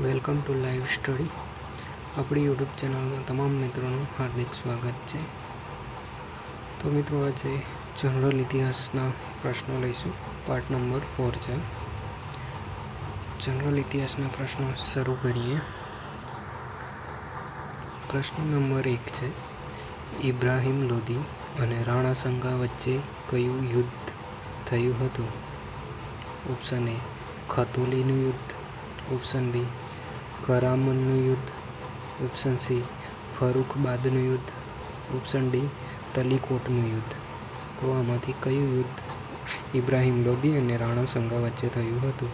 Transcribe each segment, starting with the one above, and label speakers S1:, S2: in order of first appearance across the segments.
S1: Welcome to live study. આપણી YouTube ચેનલમાં તમામ મિત્રોનું હાર્દિક સ્વાગત છે. તો મિત્રો, આજે જનરલ ઇતિહાસના પ્રશ્નો લઈશું. પાર્ટ નંબર ફોર છે. જનરલ ઇતિહાસના પ્રશ્નો શરૂ કરીએ. પ્રશ્ન નંબર એક છે, ઇબ્રાહિમ લોધી અને રાણા સંઘા વચ્ચે કયું યુદ્ધ થયું હતું? ઓપ્શન એ ખતોલીનું યુદ્ધ. ઓપ્શન બી કરામનનું યુદ્ધ, ઓપ્શન સી ફરૂખબાદનું યુદ્ધ, ઓપ્શન ડી, તલીકોટનું યુદ્ધ. તો આમાંથી કયું યુદ્ધ ઇબ્રાહિમ લોદી અને રાણા સંગા વચ્ચે થયું હતું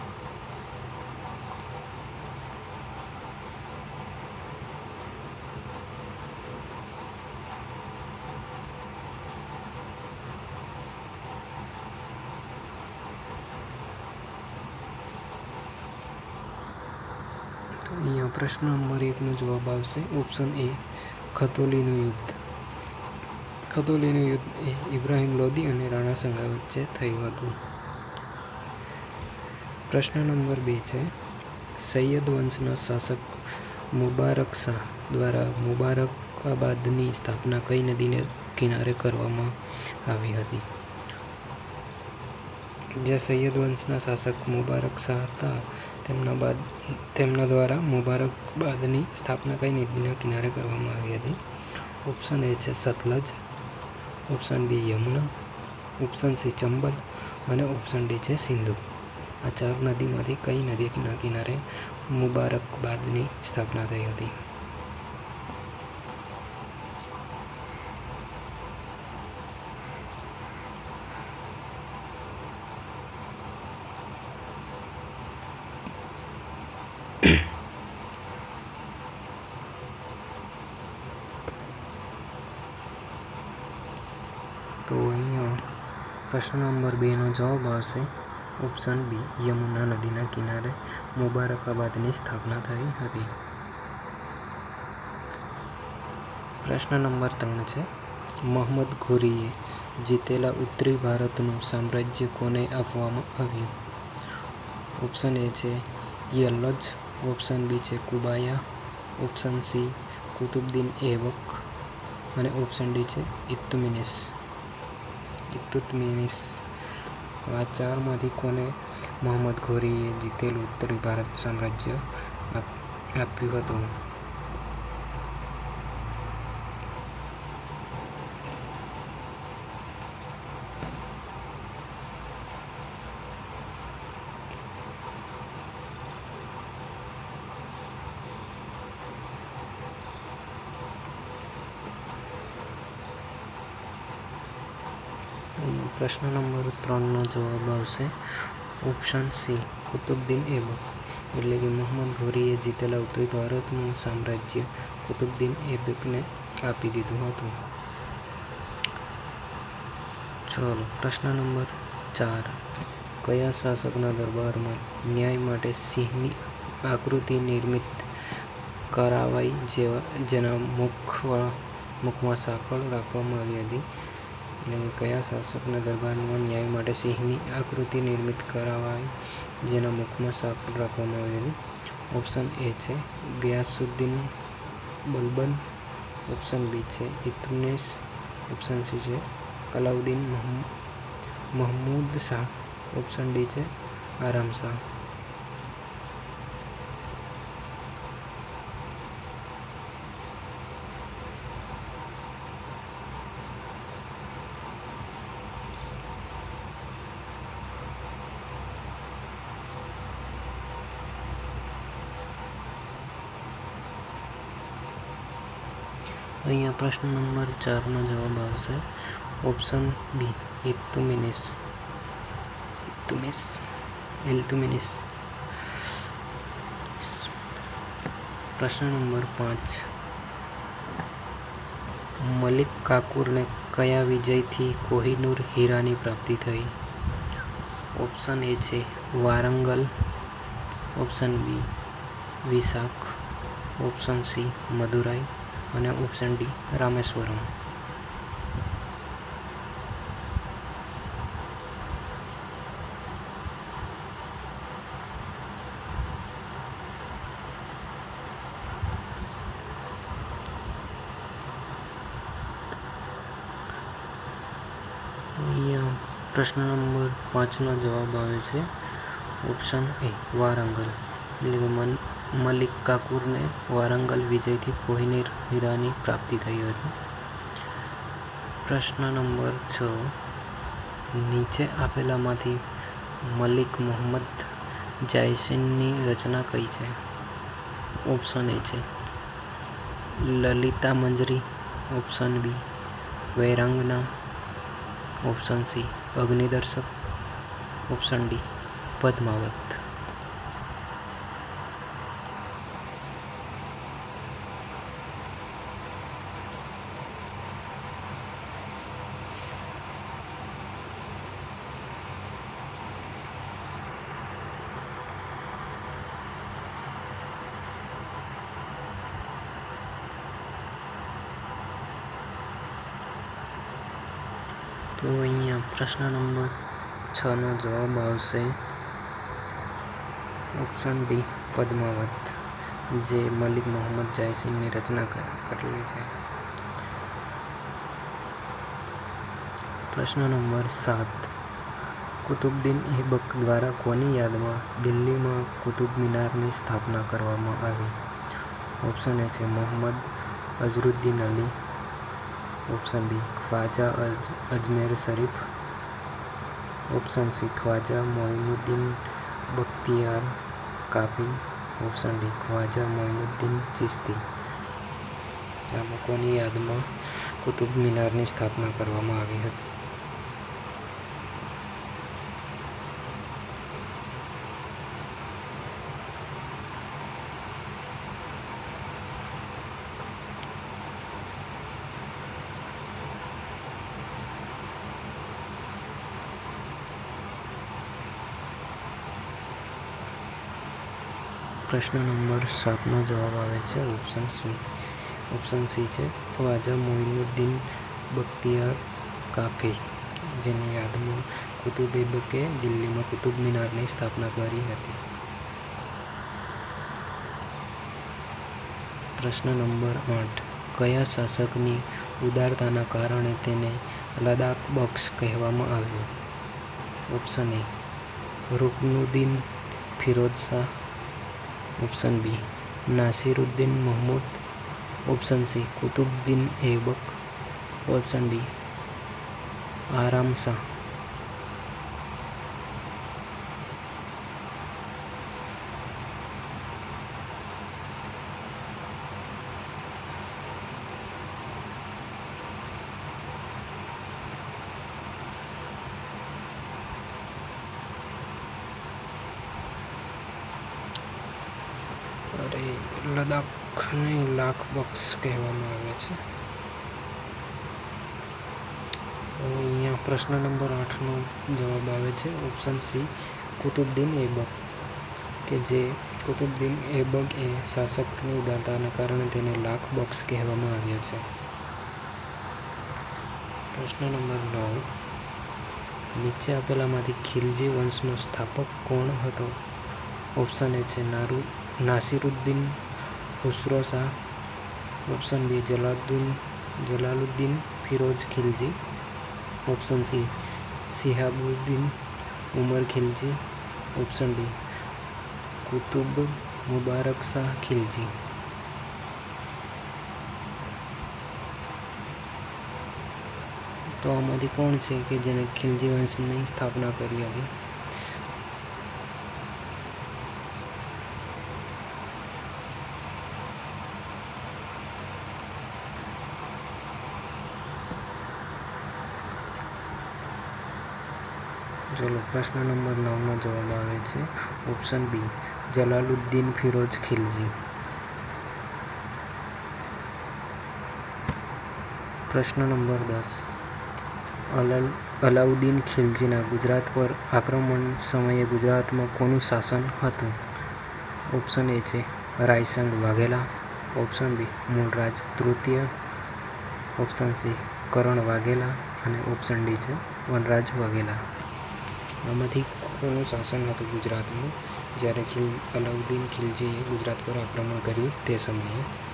S1: તો અહીંયા પ્રશ્ન નંબર એકનો જવાબ આવશે ઓપ્શન એ, ખતોલીનું યુદ્ધ ખતોલીનું યુદ્ધ એ ઇબ્રાહિમ લોદી અને રાણા સંઘા વચ્ચે થયું હતું. પ્રશ્ન નંબર બે છે, સૈયદ વંશના શાસક મુબારક શાહ દ્વારા મુબારકાબાદની સ્થાપના કઈ નદીને કિનારે કરવામાં આવી હતી? જે સૈયદ વંશના શાસક મુબારક શાહ હતા તેમના બાદ, તેમના દ્વારા મુબારકબાદની સ્થાપના કઈ નદીના કિનારે કરવામાં આવી હતી. ઓપ્શન એ છે Sutlej option B Yamuna option C Chambal અને ઓપ્શન ડી છે સિંધુ. આ ચાર નદીમાંથી કઈ નદીના કિનારે મુબારકબાદની સ્થાપના થઈ હતી તો અહીંયા પ્રશ્ન નંબર બેનો જવાબ આવશે. ઓપ્શન બી, યમુના નદીના કિનારે મુબારકાબાદની સ્થાપના થઈ હતી. પ્રશ્ન નંબર ત્રણ છે મોહમ્મદ ઘોરીએ જીતેલા ઉત્તરી ભારતનું સામ્રાજ્ય કોને આપવામાં આવ્યું? ઓપ્શન એ છે યલ્લજ ઓપ્શન બી છે, કુબાયા. ઓપ્શન સી, કુતુબદ્દીન એવક અને ઓપ્શન ડી છે ઇત્તુમિનિસ ઇતુતમિનિસ આ ચારમાંથી કોને મોહમ્મદ ઘોરીએ જીતેલું ઉત્તરી ભારત સામ્રાજ્ય આપ્યું હતું? પ્રશ્ન નંબર ત્રણનો જવાબ આવશે ઓપ્શન સી કુતુબદ્દીન એબક એટલે કે મોહમ્મદ ઘોરીએ જીતેલા ઉત્તરી ભારતનું સામ્રાજ્ય કુતુબદ્દીન એબકને આપી દીધું હતું. ચલો, પ્રશ્ન નંબર ચાર. કયા શાસકના દરબારમાં ન્યાય માટે સિંહની આકૃતિ નિર્મિત કરાવાઈ જેવા, જેના મુખ મુખમાં સાંકળ રાખવામાં આવી હતી? એટલે કયા શાસકના દરબારમાં ન્યાય માટે સિંહની આકૃતિ નિર્મિત કરાવાઈ, જેના મુખમાં સાંકળ રાખવામાં આવેલી? ઓપ્શન એ છે ગયાસુદ્દીન બલબન. ઓપ્શન બી છે ઇતુનેસ. ઓપ્શન સી છે અલાઉદ્દીન મહમૂદ શાહ. ઓપ્શન ડી છે આરામ શાહ અહીંયા પ્રશ્ન નંબર ચારનો જવાબ આવશે. ઓપ્શન બી ઇતુમિનિસ ઇતુમિસ એલ્તુમિનિસ પ્રશ્ન નંબર પાંચ. મલિક કાકુરને કયા વિજયથી કોહિનૂર હીરાની પ્રાપ્તિ થઈ? ઓપ્શન એ છે, Warangal. Option B, Vishakh. Option C, Madurai. અને ઓપ્શન ડી, રામેશ્વરમ. અહીંયા પ્રશ્ન નંબર પાંચનો જવાબ આવે છે, ઓપ્શન એ, વારંગલ. એટલે કે મન મલિક કાકુરને વારંગલ વિજયથી કોહિનૂર હીરાની પ્રાપ્તિ થઈ હતી. પ્રશ્ન નંબર છ. નીચે આપેલામાંથી મલિક મોહમ્મદ જાયસીની રચના કઈ છે? ઓપ્શન એ છે. Lalita Manjari, option B. Vairangana, option C. Agnidarshak, option D. Padmavat. તો અહીંયા પ્રશ્ન નંબર છનો જવાબ આવશે. ઓપ્શન બી પદ્માવત, જે મલિક મોહમ્મદ જાયસીની રચના કરેલી છે. પ્રશ્ન નંબર સાત કુતુબદ્દીન એબક દ્વારા કોની યાદમાં દિલ્હીમાં કુતુબ મિનારની સ્થાપના કરવામાં આવી? ઓપ્શન એ છે Mohammad Azharuddin Ali option B Khwaja Ajmer Sharif option C Khwaja Moinuddin Bakhtiyar Kafi option D Khwaja Moinuddin Chishti આ લોકોની યાદમાં કુતુબ મિનારની સ્થાપના કરવામાં આવી હતી. પ્રશ્ન નંબર સાતનો જવાબ આવે છે ઓપ્શન સી. ઓપ્શન સી છે ખ્વાજા મોઇનુદ્દીન બખ્તિયાર કાફી જેની યાદમાં કુતુબ ઐબકે દિલ્હીમાં કુતુબ મિનારની સ્થાપના કરી હતી. પ્રશ્ન નંબર આઠ, કયા શાસકની ઉદારતાના કારણે તેને લદાખ બક્ષ કહેવામાં આવ્યો? Option A, Ruknuddin Firoz Shah option B. Nasiruddin Mahmud. Option C. Qutbuddin Aibak option D. Aram Shah. Baksh કહેવામાં આવે છે. અહીંયા પ્રશ્ન નંબર આઠનો જવાબ આવે છે. ઓપ્શન સી કુતુબુદ્દીન એબક કે જે કુતુબુદ્દીન એબક એ શાસકની ઉદારતાના કારણે તેને લાખ બક્ષ કહેવામાં આવ્યો છે. પ્રશ્ન નંબર નવ, નીચે આપેલામાંથી ખિલજી વંશનો સ્થાપક કોણ હતો? ઓપ્શન એ છે નારુ, Nasiruddin Khusro Shah option B Jalaluddin Jalaluddin Firoz Khilji. Option C Shihabuddin Umar Khilji. Option D Qutub મુબારક શાહ ખિલજી. તો આમાંથી કોણ છે કે જેને ખિલજી વંશની સ્થાપના કરી હતી? ચલો પ્રશ્ન નંબર નવનો જવાબ આવે છે. Option B, Jalaluddin Firoz Khilji. પ્રશ્ન નંબર દસ અલાઉદ્દીન ખિલજીના ગુજરાત પર આક્રમણ સમયે ગુજરાતમાં કોનું શાસન હતું? ઓપ્શન એ છે, રાયસંગ વાઘેલા. ઓપ્શન બી, મૂળરાજ તૃતીય. Option C, Karan Vaghela. અને ઓપ્શન ડી છે, વનરાજ વાઘેલા. આમાંથી કોનું શાસન હતું ગુજરાતનું. જ્યારે ખિલ અલાઉદ્દીન ખિલજીએ ગુજરાત પર આક્રમણ કર્યું તે સમયે.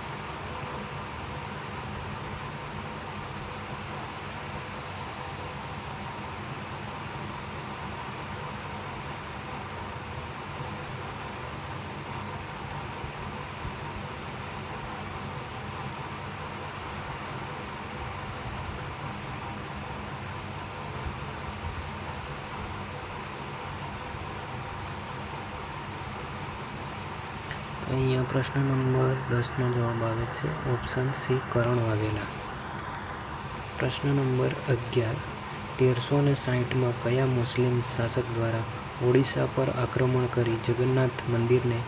S1: અહીંયા પ્રશ્ન નંબર દસનો જવાબ આવે છે, ઓપ્શન સી, કરણ વાઘેલા. પ્રશ્ન નંબર અગિયાર, તેરસો ને સાહીઠમાં કયા મુસ્લિમ શાસક દ્વારા ઓડિશા પર આક્રમણ કરી જગન્નાથ મંદિરને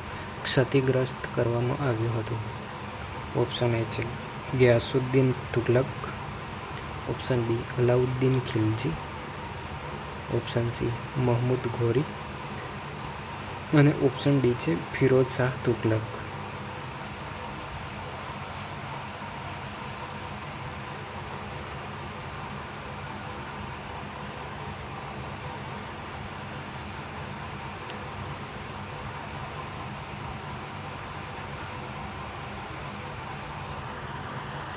S1: ક્ષતિગ્રસ્ત કરવામાં આવ્યું હતું? ઓપ્શન એ છે, Ghiyasuddin Tughlaq. Option B, Alauddin Khilji. Option C, Mahmud Ghori અને ઓપ્શન ડી છે, ફિરોઝ શાહ તુગલક.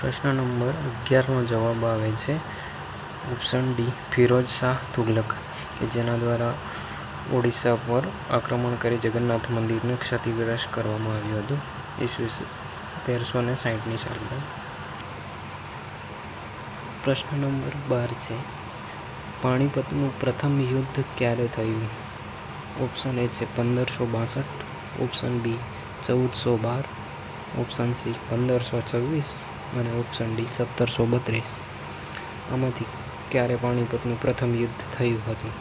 S1: પ્રશ્ન નંબર અગિયારનો જવાબ આવે છે ઓપ્શન ડી ફિરોઝ શાહ તુગલક, કે જેના દ્વારા ઓડિશા પર આક્રમણ કરી જગન્નાથ મંદિરને ક્ષતિગ્રસ્ત કરવામાં આવ્યું હતું. ઈસવીસ તેરસો ને સાહીઠની સાલમાં. પ્રશ્ન નંબર બાર છે, પાણીપતનું પ્રથમ યુદ્ધ ક્યારે થયું? ઓપ્શન એ છે પંદરસો બાસઠ, ઓપ્શન બી ચૌદસો બાર, ઓપ્શન સી પંદરસો છવ્વીસ અને ઓપ્શન ડી સત્તરસો બત્રીસ. આમાંથી ક્યારે પાણીપતનું પ્રથમ યુદ્ધ થયું હતું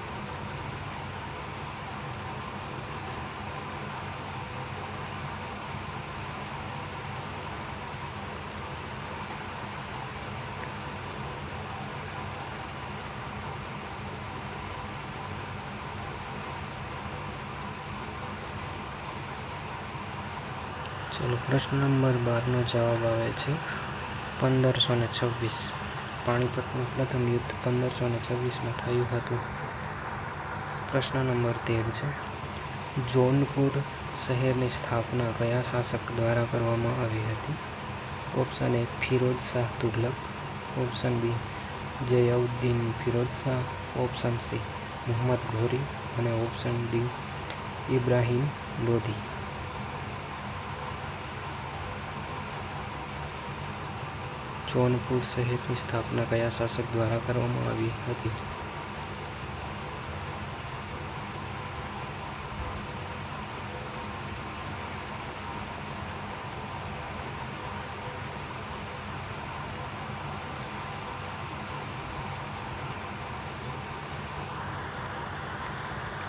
S1: ચલો પ્રશ્ન નંબર બારનો જવાબ આવે છે, પંદરસો ને છવ્વીસ. પાણીપતનું પ્રથમ યુદ્ધ પંદરસો ને છવ્વીસમાં થયું હતું. પ્રશ્ન નંબર તેર છે, જોનપુર શહેરની સ્થાપના કયા શાસક દ્વારા કરવામાં આવી હતી? Option A Firoz Shah Tughlaq. Option B, Ziauddin Firoz Shah. Option C, Muhammad Ghori અને ઓપ્શન ડી, ઇબ્રાહિમ લોધી. જોનપુર શહેરની સ્થાપના કયા શાસક દ્વારા કરવામાં આવી હતી?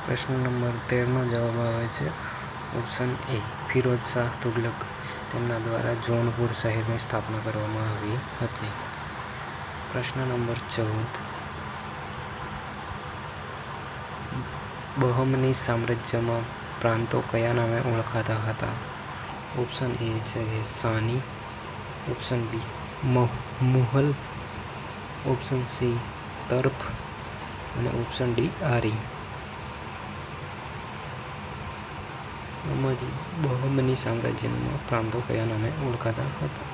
S1: પ્રશ્ન નંબર તેરનો જવાબ આવે છે, ઓપ્શન એ ફિરોજ શાહ તુગલક. તેમના દ્વારા જોનપુર શહેરની સ્થાપના કરવામાં આવી હતી. પ્રશ્ન નંબર ચૌદ. બહમની સામ્રાજ્યમાં પ્રાંતો કયા નામે ઓળખાતા હતા? ઓપ્શન એ છે સાની, ઓપ્શન બી મુહલ, ઓપ્શન સી તર્ફ અને ઓપ્શન ડી આરી. આમાંથી બહમની સામ્રાજ્યના પ્રાંતો કયા નામે ઓળખાતા હતા?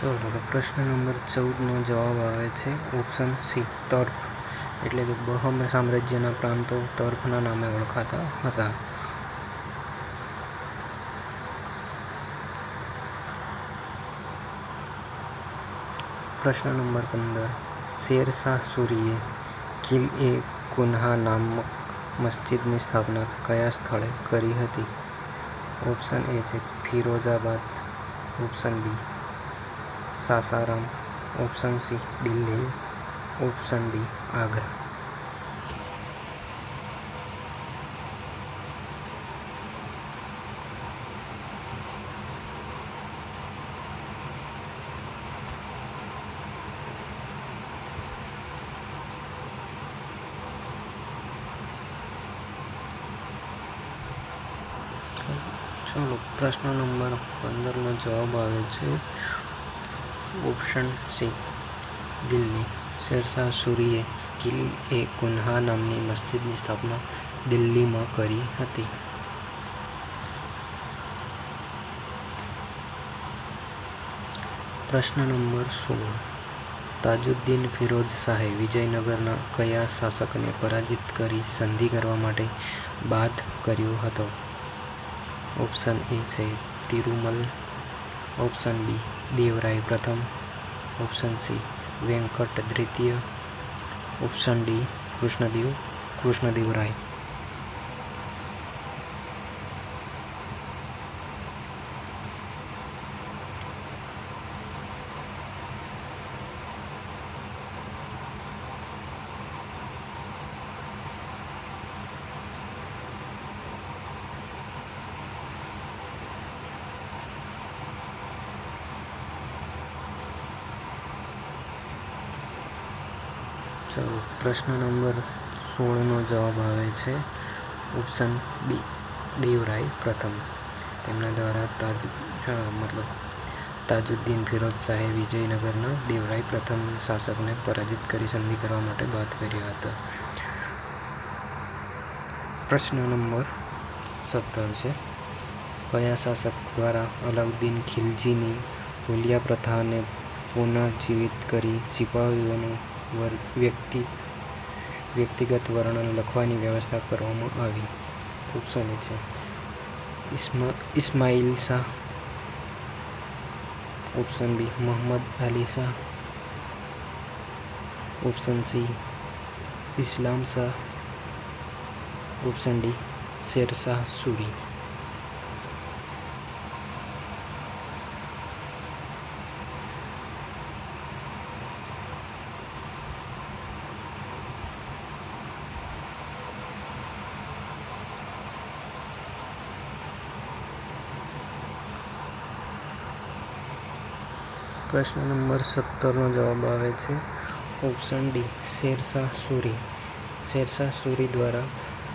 S1: ચલો પ્રશ્ન નંબર ચૌદનો જવાબ આવે છે ઓપ્શન સી, તર્ફ. એટલે કે બહમ સામ્રાજ્યના પ્રાંતો તર્ફના નામે ઓળખાતા હતા. પ્રશ્ન નંબર પંદર. શેર શાહ સૂરીએ કિલ એ કુન્હા નામક મસ્જિદની સ્થાપના કયા સ્થળે કરી હતી? ઓપ્શન એ છે Firozabad, option B Sasaram, option C Delhi, option D Agra ચલો પ્રશ્ન નંબર પંદરનો જવાબ આવે છે. Option C, Delhi. શેરશાહ સૂરીએ કિલ એ કુન્હા નામની મસ્જિદની સ્થાપના દિલ્હીમાં કરી હતી. પ્રશ્ન નંબર સોળ, તાજુદ્દીન ફિરોઝ શાહે વિજયનગરના કયા શાસકને પરાજિત કરી સંધિ કરવા માટે બાદ કર્યો હતો? ઓપ્શન એ છે તિરુમલ. ઓપ્શન બી દેવરાય પ્રથમ. ઓપ્શન સી વેંકટ દ્વિતીય. Option D Krishnadev. કૃષ્ણદેવરાય. ચાલો પ્રશ્ન નંબર સોળનો જવાબ આવે છે ઓપ્શન બી, દેવરાય પ્રથમ. તેમના દ્વારા તાજ મતલબ તાજુદ્દીન ફિરોજ શાહે વિજયનગરના દેવરાય પ્રથમ શાસકને પરાજિત કરી સંધિ કરવા માટે બાદ કર્યા હતા. પ્રશ્ન નંબર સત્તર છે. કયા શાસક દ્વારા અલાઉદ્દીન ખિલજીની હોલિયા પ્રથાને પુનઃજીવિત કરી સિપાહીઓનું વ્યક્તિ, વ્યક્તિગત વર્ણન લખવાની વ્યવસ્થા કરવામાં આવી. ઓપ્શન એ છે. Ismail Shah, option B, Mohammad Ali Shah, option C, Islam Shah, option D Sher Shah Suri. પ્રશ્ન નંબર સત્તરનો જવાબ આવે છે. Option D, Sher Shah Suri. Sher Shah Suri દ્વારા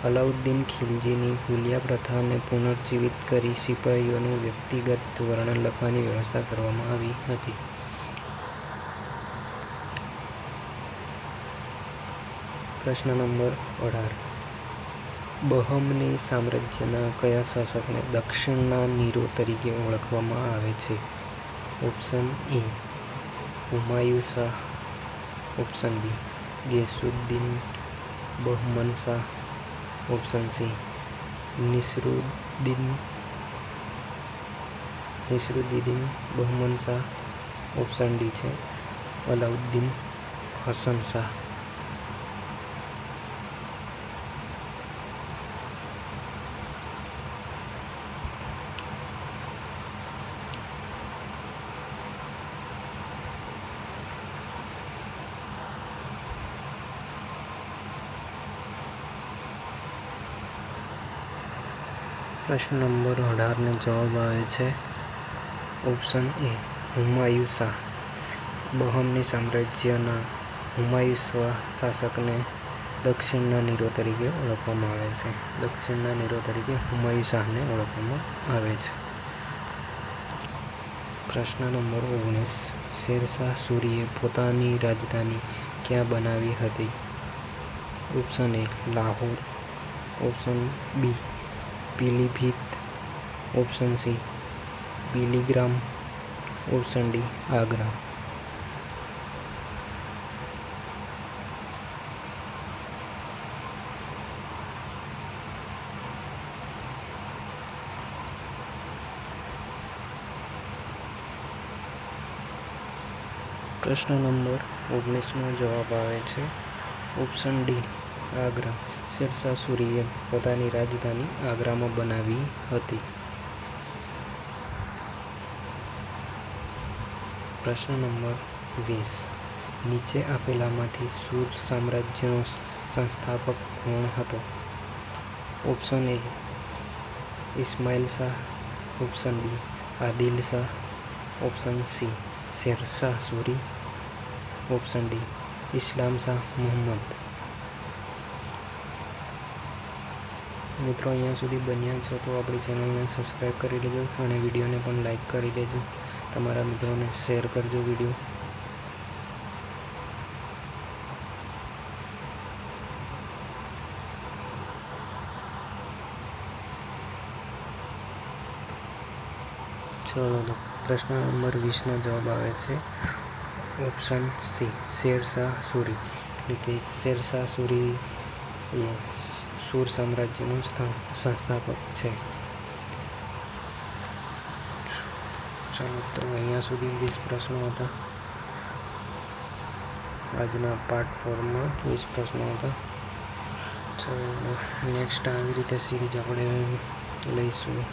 S1: અલાઉદ્દીન ખિલજીની હુલિયા પ્રથાને પુનર્જીવિત કરી સિપાહીઓનું વ્યક્તિગત વર્ણન લખવાની વ્યવસ્થા કરવામાં આવી હતી. પ્રશ્ન નંબર અઢાર. બહમની સામ્રાજ્યના કયા શાસકને દક્ષિણના નીરો તરીકે ઓળખવામાં આવે છે? Option A Humayun Shah option B Ghiyasuddin Bahman Shah option C Nasiruddin Nasiruddin Bahman Shah option D છે અલાઉદ્દીન હસન શાહ પ્રશ્ન નંબર અઢારનો જવાબ આવે છે ઓપ્શન એ હુમાયુ શાહ બહમની સામ્રાજ્યના હુમાયુ શાહ શાસકને દક્ષિણના નીરો તરીકે ઓળખવામાં આવે છે. દક્ષિણના નીરો તરીકે હુમાયુ શાહને ઓળખવામાં આવે છે. પ્રશ્ન નંબર ઓગણીસ. શેરશાહ સૂરીએ પોતાની રાજધાની ક્યાં બનાવી હતી? Option A Lahore. Option B Pilibhit, option C, Piligram, option D, Agra. પ્રશ્ન નંબર ઓગણીસનો જવાબ આવે છે. Option D, Agra. Sher Shah Suri પોતાની રાજધાની આગ્રામાં બનાવી હતી. પ્રશ્ન નંબર વીસ. નીચે આપેલામાંથી સુર સામ્રાજ્યનો સંસ્થાપક કોણ હતો? Option A Ismail Shah, option B Adil Shah, option C Sher Shah Suri option D Islam Shah Muhammad. મિત્રો, અહીંયા સુધી બન્યા છો તો આપણી ચેનલને સબસ્ક્રાઈબ કરી લેજો અને વિડીયોને પણ લાઈક કરી દેજો. તમારા મિત્રોને શેર કરજો વીડિયો. ચલો તો પ્રશ્ન નંબર વીસનો જવાબ આવે છે. Option C, Sher Shah Suri. એટલે કે શેરશાહ સુરી સુર સામ્રાજ્યનો સંસ્થાપક છે. ચાલો, તો અહીંયા સુધી વીસ પ્રશ્નો હતા. આજના પાર્ટ ફોરમાં વીસ પ્રશ્નો હતા. તો નેક્સ્ટ આવી રીતે સિરીઝ આપણે લઈશું.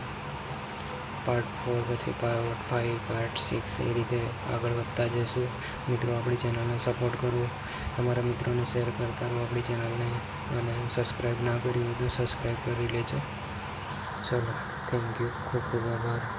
S1: પાર્ટ ફોર પછી પાર્ટ ફાઇવ પાર્ટ સિક્સ એ રીતે આગળ વધતા જઈશું. મિત્રો, આપણી ચેનલને સપોર્ટ કરો. તમારા મિત્રોને શેર કરતા રહો આપણી ચેનલને અને સબસ્ક્રાઈબ ના કરી હોય તો સબસ્ક્રાઈબ કરી લેજો. ચલો થેન્ક યુ ખૂબ ખૂબ આભાર.